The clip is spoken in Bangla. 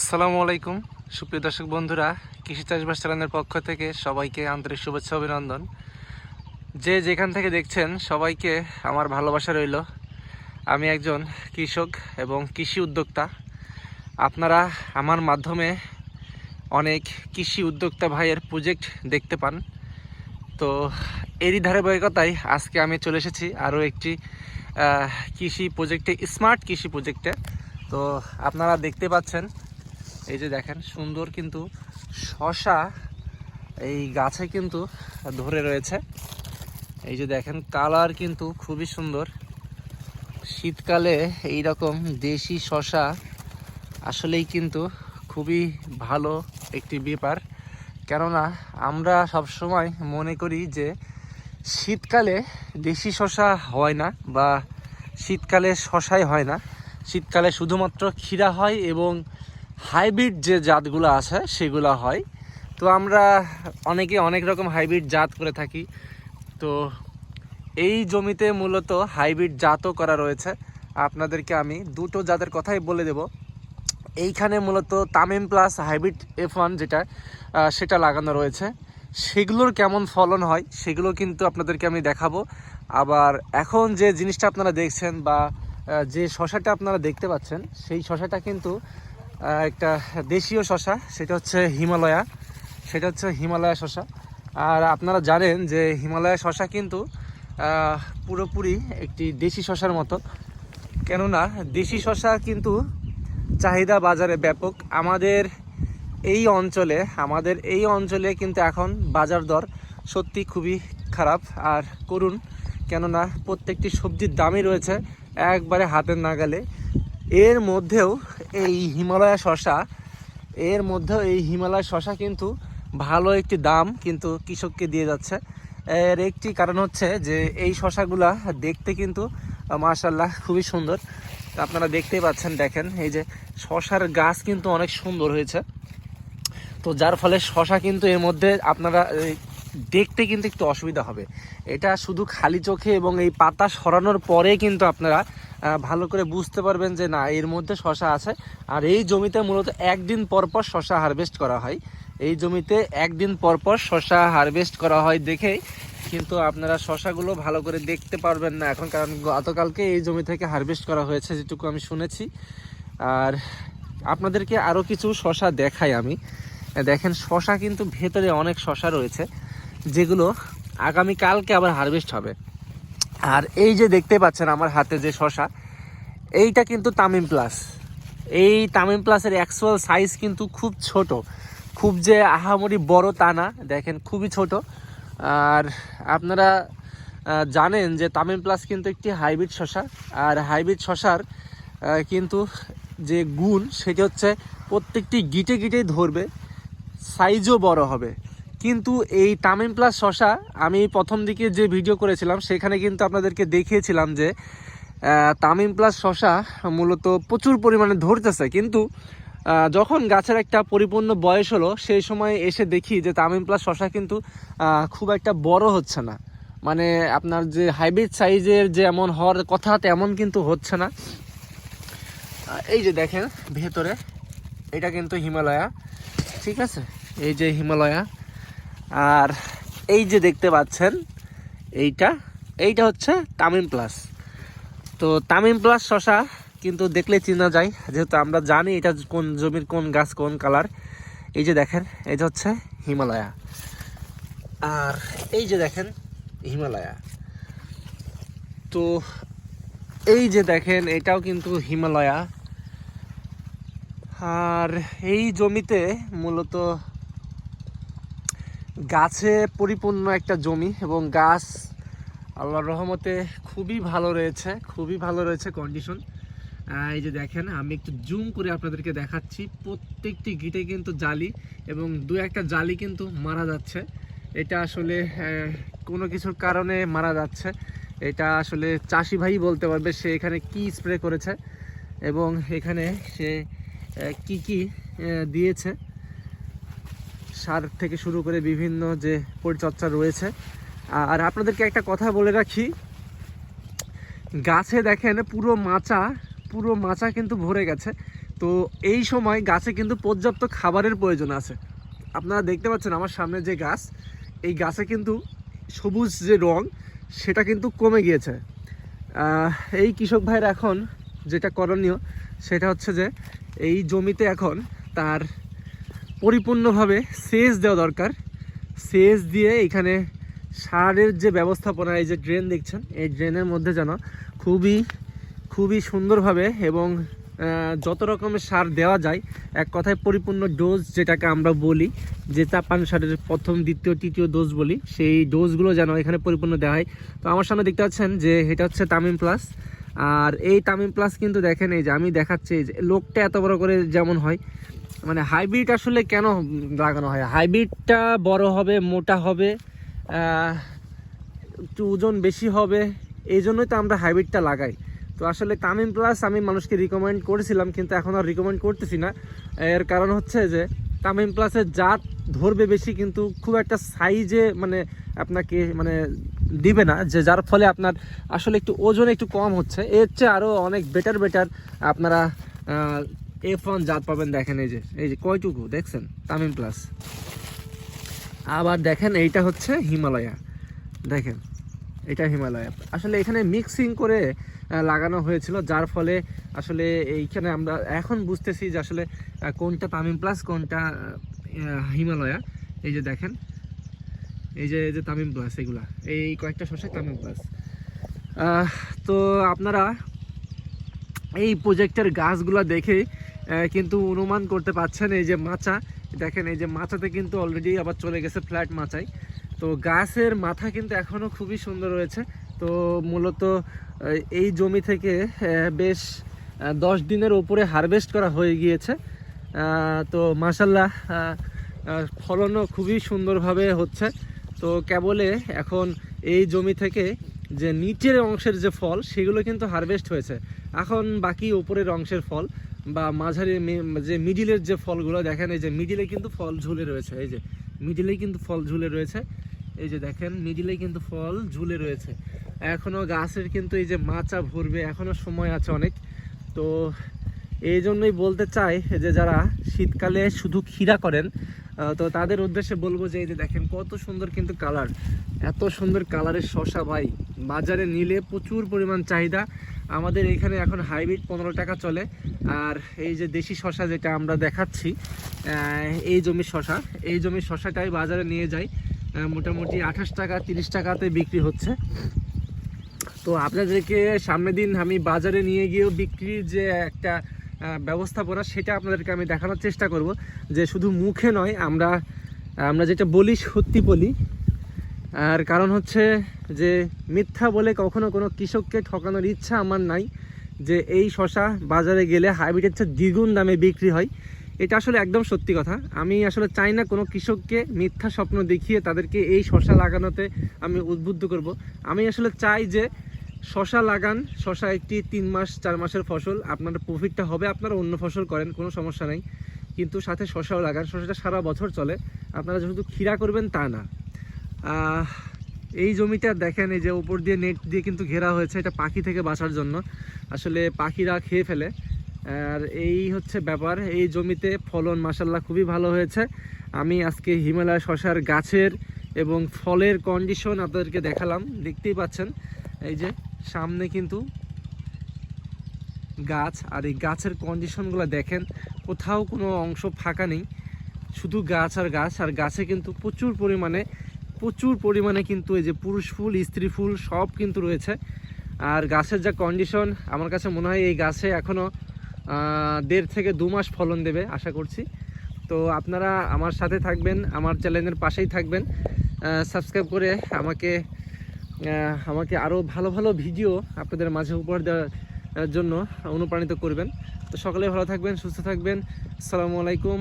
আসসালামু আলাইকুম। সুপ্রিয় দর্শক বন্ধুরা, কৃষি চাষবাস চালানোর পক্ষ থেকে সবাইকে আন্তরিক শুভেচ্ছা অভিনন্দন। যে যেখান থেকে দেখছেন, সবাইকে আমার ভালোবাসা রইল। আমি একজন কৃষক এবং কৃষি উদ্যোক্তা। আপনারা আমার মাধ্যমে অনেক কৃষি উদ্যোক্তা ভাইয়ের প্রজেক্ট দেখতে পান। তো এরই ধারাবাহিকতায় আজকে আমি চলে এসেছি আরও একটি কৃষি প্রজেক্টে স্মার্ট কৃষি প্রজেক্টে তো আপনারা দেখতে পাচ্ছেন এই যে দেখেন, সুন্দর কিন্তু শশা এই গাছে কিন্তু ধরে রয়েছে। এই যে দেখেন, কালার কিন্তু খুবই সুন্দর। শীতকালে এই রকম দেশি শশা আসলেই কিন্তু খুবই ভালো একটি ব্যাপার। কেননা আমরা সবসময় মনে করি যে শীতকালে দেশি শশা হয় না বা শীতকালে শশাই হয় না। শীতকালে শুধুমাত্র ক্ষীরা হয় এবং হাইব্রিড যে জাতগুলো আছে, সেগুলো হয়। তো আমরা অনেকে অনেক রকম হাইব্রিড জাত করে থাকি। তো এই জমিতে মূলত হাইব্রিড জাতও করা রয়েছে। আপনাদেরকে আমি দুটো জাতের কথাই বলে দেব। এইখানে মূলত Tamim plus hybrid F one যেটা সেটা লাগানো রয়েছে। সেগুলোর কেমন ফলন হয়, সেগুলো কিন্তু আপনাদেরকে আমি দেখাবো। আবার এখন যে জিনিসটা আপনারা দেখছেন বা যে শশাটা আপনারা দেখতে পাচ্ছেন, সেই শশাটা কিন্তু একটা দেশীয় শশা, সেটা হচ্ছে হিমালয়া। সেটা হচ্ছে হিমালয়া শশা। আর আপনারা জানেন যে হিমালয়া শশা কিন্তু পুরোপুরি একটি দেশি শশার মতো। কেননা দেশি শশা কিন্তু চাহিদা বাজারে ব্যাপক। আমাদের এই অঞ্চলে, আমাদের এই অঞ্চলে কিন্তু এখন বাজার দর সত্যি খুবই খারাপ আর করুন কেননা প্রত্যেকটি সবজির দামই রয়েছে একবারে হাতের নাগালে। এর মধ্যেও এই হিমালয়া শশা, এর মধ্যেও এই হিমালয় শশা কিন্তু ভালো একটি দাম কিন্তু কৃষককে দিয়ে যাচ্ছে। এর একটি কারণ হচ্ছে যে এই শশাগুলা দেখতে কিন্তু মাশাল্লাহ খুবই সুন্দর। আপনারা দেখতেই পাচ্ছেন, দেখেন, এই যে শশার গাছ কিন্তু অনেক সুন্দর হয়েছে। তো যার ফলে শশা কিন্তু এর মধ্যে আপনারা দেখতে কিন্তু একটু অসুবিধা হবে। এটা শুধু খালি চোখে এবং এই পাতা সরানোর পরে কিন্তু আপনারা ভালো করে বুঝতে পারবেন যে না, এর মধ্যে শশা আছে। আর এই জমিতে মূলত একদিন পর পর শশা হারভেস্ট করা হয়। এই জমিতে একদিন পর পর শশা হারভেস্ট করা হয় দেখেই। কিন্তু আপনারা শশাগুলো ভালো করে দেখতে পারবেন না এখন, কারণ গতকালকে এই জমি থেকে হারভেস্ট করা হয়েছে, যেটুকু আমি শুনেছি। আর আপনাদেরকে আরও কিছু শশা দেখাই আমি। দেখেন, শশা কিন্তু ভেতরে অনেক শশা রয়েছে, যেগুলো আগামী কালকে আবার হারভেস্ট হবে। আর এই যে দেখতে পাচ্ছেন আমার হাতে যে শশা, এইটা কিন্তু তামিম প্লাস। এই তামিম প্লাসের অ্যাকচুয়াল সাইজ কিন্তু খুব ছোট। খুব যে আহামরি বড় তা না, দেখেন খুবই ছোট। আর আপনারা জানেন যে তামিম প্লাস কিন্তু একটি হাইব্রিড শশা। আর হাইব্রিড শশার কিন্তু যে গুণ, সেটি হচ্ছে প্রত্যেকটি গিটে গিটেই ধরবে সাইজও বড় হবে। কিন্তু এই তামিম প্লাস শশা, আমি প্রথম দিকে যে ভিডিও করেছিলাম, সেখানে কিন্তু আপনাদেরকে দেখিয়েছিলাম যে তামিম প্লাস শশা মূলত প্রচুর পরিমাণে ধরতেছে। কিন্তু যখন গাছের একটা পরিপূর্ণ বয়স হলো, সেই সময় এসে দেখি যে তামিম প্লাস শশা কিন্তু খুব একটা বড় হচ্ছে না। মানে আপনার যে হাইব্রিড সাইজের যে এমন হওয়ার কথা, তেমন কিন্তু হচ্ছে না। এই যে দেখেন, ভেতরে, এটা কিন্তু হিমালয়া। ঠিক আছে? এই যে হিমালয়া আর এই যে দেখতে পাচ্ছেন, এইটা এইটা হচ্ছে তামিম প্লাস। তো তামিম প্লাস শশা কিন্তু দেখলে চেনা যায়, যেহেতু আমরা জানি এটা কোন জমির কোন গাছ, কোন কালার এই যে দেখেন যে হচ্ছে হিমালয়া। আর এই যে দেখেন, হিমালয়া। তো এই যে দেখেন, এটাও কিন্তু হিমালয়া। আর এই জমিতে মূলত গাছে পরিপূর্ণ একটা জমি এবং গাছ আল্লাহর রহমতে খুবই ভালো রয়েছে, খুবই ভালো রয়েছে কন্ডিশন এই যে দেখেন, আমি একটু জুম করে আপনাদেরকে দেখাচ্ছি, প্রত্যেকটি গিটে কিন্তু জালি এবং দু একটা জালি কিন্তু মারা যাচ্ছে। এটা আসলে কোনো কিছুর কারণে মারা যাচ্ছে। এটা আসলে চাষি ভাই বলতে পারবে সে এখানে কি স্প্রে করেছে এবং এখানে সে কি কি দিয়েছে। সার থেকে শুরু করে বিভিন্ন যে পরিচর্যা রয়েছে। আর আপনাদেরকে একটা কথা বলে রাখি, গাছে দেখেন পুরো মাচা পুরো মাচা কিন্তু ভরে গেছে। তো এই সময় গাছে কিন্তু পর্যাপ্ত খাবারের প্রয়োজন আছে। আপনারা দেখতে পাচ্ছেন আমার সামনে যে গাছ, এই গাছে কিন্তু সবুজ যে রং, সেটা কিন্তু কমে গিয়েছে। এই কৃষক ভাইয়ের এখন যেটা করণীয়, সেটা হচ্ছে যে এই জমিতে এখন তার পরিপূর্ণভাবে সেচ দেওয়া দরকার। সেচ দিয়ে এখানে সারের যে ব্যবস্থাপনা, এই যে ড্রেন দেখছেন, এই ড্রেনের মধ্যে যেন খুবই খুবই সুন্দরভাবে এবং যত রকমের সার দেওয়া যায়, এক কথায় পরিপূর্ণ ডোজ যেটাকে আমরা বলি, যে চাপান সারের প্রথম, দ্বিতীয়, তৃতীয় ডোজ বলি, সেই ডোজগুলো যেন এখানে পরিপূর্ণ দেওয়া হয়। তো আমার সামনে দেখতে পাচ্ছেন যে এটা হচ্ছে তামিম প্লাস। আর এই তামিম প্লাস কিন্তু দেখেন, এই যে আমি দেখাচ্ছি যে লোকটা এত বড় করে যেমন হয় মানে হাইব্রিড আসলে কেন লাগানো হয়? হাইব্রিডটা বড় হবে, মোটা হবে একটু ওজন বেশি হবে, এই জন্যই তো আমরা হাইব্রিডটা লাগাই। তো আসলে তামিম প্লাস আমি মানুষকে রিকমেন্ড করেছিলাম, কিন্তু এখন আর রিকমেন্ড করতেছি না। এর কারণ হচ্ছে যে, তামিম প্লাসের জাত ধরবে বেশি, কিন্তু খুব একটা সাইজে মানে আপনাকে মানে দিবে না, যে যার ফলে আপনার আসলে একটু ওজন একটু কম হচ্ছে। এর চেয়ে আরও অনেক বেটার বেটার আপনারা এফ ওয়ান জাত পাবেন দেখেন এই যে এই যে কয়টুকু দেখছেন? তামিম প্লাস আবার দেখেন এইটা হচ্ছে হিমালয়া। দেখেন এটা হিমালয়া। আসলে এখানে মিক্সিং করে লাগানো হয়েছিল যার ফলে আসলে এইখানে আমরা এখন বুঝতেছি যে আসলে কোনটা তামিম প্লাস কোনটা হিমালয়া। এই যে দেখেন এই যে এই যে তামিম প্লাস এগুলা। এই কয়েকটা শস্য তামিম প্লাস তো আপনারা এই প্রজেক্টের গাছগুলো দেখে আহ, কিন্তু অনুমান করতে পাচ্ছেন এই যে মাচা। দেখেন এই যে মাচাতে কিন্তু অলরেডি আবার চলে গেছে ফ্ল্যাট মাচাই। তো গাছের মাথা কিন্তু এখনও খুবই সুন্দর রয়েছে। তো মূলত এই জমি থেকে বেশ দশ দিনের উপরে হারভেস্ট করা হয়ে গিয়েছে। তো মাসাল্লাহ ফলনও খুবই সুন্দরভাবে হচ্ছে। তো কেবলে এখন এই জমি থেকে যে নিচের অংশের যে ফল, সেগুলো কিন্তু হারভেস্ট হয়েছে। এখন বাকি ওপরের অংশের ফল। বা মাঝারি যে মিডিলের যে ফলগুলো, দেখেন এই যে মিডিলে কিন্তু ফল ঝুলে রয়েছে, এই যে মিডিলে কিন্তু ফল ঝুলে রয়েছে, এই যে দেখেন মিডিলে কিন্তু ফল ঝুলে রয়েছে। এখনও গাছের কিন্তু এই যে মাচা ভরবে, এখনও সময় আছে অনেক। তো এই জন্যই বলতে চাই যে যারা শীতকালে শুধু ক্ষীরা করেন তো তাদের উদ্দেশ্যে বলব যে এই যে দেখেন কত সুন্দর কিন্তু কালার, এত সুন্দর কালারের শশা ভাই। বাজারে নিলে প্রচুর পরিমাণ চাহিদা। আমাদের এখানে এখন হাইব্রিড পনেরো টাকা চলে। আর এই যে দেশি শশা যেটা আমরা দেখাচ্ছি এই জমির শশা, এই জমির শশাটাই বাজারে নিয়ে যাই। মোটামুটি আঠাশ টাকা, তিরিশ টাকাতে বিক্রি হচ্ছে। তো আপনাদেরকে সামনের দিন আমি বাজারে নিয়ে গিয়েও বিক্রির যে একটা ব্যবস্থাপনা, সেটা আপনাদেরকে আমি দেখানোর চেষ্টা করব। যে শুধু মুখে নয়, আমরা আমরা যেটা বলি সত্যি বলি আর কারণ হচ্ছে যে মিথ্যা বলে কখনো কোনো কৃষককে ঠকানোর ইচ্ছা আমার নাই যে এই শশা বাজারে গেলে হাইব্রিডের চেয়ে দ্বিগুণ দামে বিক্রি হয়। এটা আসলে একদম সত্যি কথা। আমি আসলে চাই না কোনো কৃষককে মিথ্যা স্বপ্ন দেখিয়ে তাদেরকে এই শশা লাগানোতে আমি উদ্বুদ্ধ করব। আমি আসলে চাই যে শশা লাগান, শশা একটি তিন মাস, চার মাসের ফসল। আপনার প্রফিটটা হবে, আপনারা অন্য ফসল করেন, কোনো সমস্যা নেই। কিন্তু সাথে শশাও লাগান। শশাটা সারা বছর চলে। আপনারা শুধু ক্ষীরা করবেন তা না। এই জমিটা দেখেন, এই যে উপর দিয়ে নেট দিয়ে কিন্তু ঘেরা হয়েছে, এটা পাখি থেকে বাঁচার জন্য। আসলে পাখিরা খেয়ে ফেলে। আর এই হচ্ছে ব্যাপার, এই জমিতে ফলন মাসাল্লাহ খুবই ভালো হয়েছে। আমি আজকে হিমালয় শশার গাছের এবং ফলের কন্ডিশন আপনাদেরকে দেখালাম, দেখতেই পাচ্ছেন। এই যে সামনে কিন্তু গাছ, আর এই গাছের কন্ডিশনগুলো দেখেন, কোথাও কোনো অংশ ফাঁকা নেই। শুধু গাছ আর গাছ, আর গাছে কিন্তু প্রচুর পরিমাণে প্রচুর পরিমাণে কিন্তু এই যে পুরুষ ফুল, স্ত্রী ফুল সব কিন্তু রয়েছে। আর গাছের যা কন্ডিশন আমার কাছে মনে হয় এই গাছে এখনও দেড় থেকে দু মাস ফলন দেবে, আশা করছি। তো আপনারা আমার সাথে থাকবেন, আমার চ্যানেলের পাশেই থাকবেন। সাবস্ক্রাইব করে আমাকে আমাকে আরও ভালো ভালো ভিডিও আপনাদের মাঝে উপহার দেওয়ার জন্য অনুপ্রাণিত করবেন। তো সকলে ভালো থাকবেন, সুস্থ থাকবেন। আসসালামু আলাইকুম।